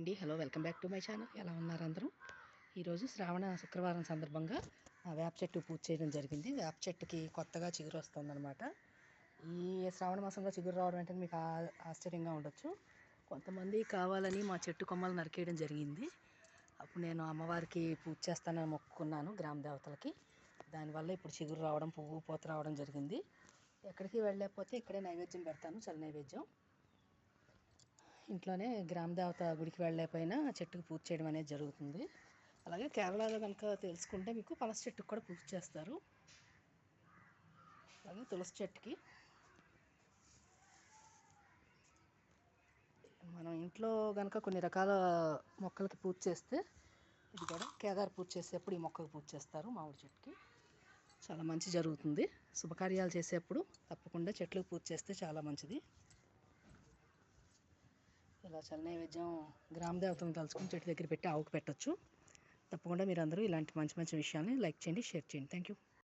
అండి. Hello welcome back to my channel. ఎలా ఉన్నారు అందరూ? ఈరోజు శ్రావణ శుక్రవారం సందర్భంగా వేప చెట్టు పూజ చేయడం జరిగింది. వేప చెట్టుకి కొత్తగా చిగురు వస్తుందన్నమాట. ఈ శ్రావణ మాసంలో చిగురు రావడం అంటే మీకు ఆ- ఆశ్చర్యంగా ఉండొచ్చు. కొంతమంది కావాలని మా చెట్టు కొమ్మలు నరికేయడం జరిగింది. అప్పుడు నేను అమ్మవారికి పూజ చేస్తానని మొక్కుకున్నాను గ్రామ దేవతలకి. దానివల్ల ఇప్పుడు చిగురు రావడం పువ్వు పూత రావడం జరిగింది. ఎక్కడికి వెళ్ళలేకపోతే ఇక్కడే నైవేద్యం పెడతాను చలి నైవేద్యం. ఇంట్లోనే గ్రామ దేవత గుడికి వెళ్ళలేకపోయినా చెట్టుకు పూజ చేయడం అనేది జరుగుతుంది. అలాగే కేరళలో కనుక తెలుసుకుంటే మీకు పనస చెట్టుకు కూడా పూజ చేస్తారు. అలాగే తులసి చెట్టుకి. మనం ఇంట్లో కనుక కొన్ని రకాల మొక్కలకి పూజ చేస్తే ఇది కూడా కేదార్ పూజ చేసేప్పుడు ఈ మొక్కకు పూజ చేస్తారు మామిడి చెట్టుకి. చాలా మంచి జరుగుతుంది. శుభకార్యాలు చేసేప్పుడు తప్పకుండా చెట్లకు పూజ చేస్తే చాలా మంచిది. ఇలా చల్ల నైవేద్యం గ్రామదేవతలను తలుచుకుని చెట్టు దగ్గర పెట్టి ఆవుకు పెట్టొచ్చు. తప్పకుండా మీరు అందరూ ఇలాంటి మంచి మంచి విషయాల్ని లైక్ చేయండి షేర్ చేయండి. Thank you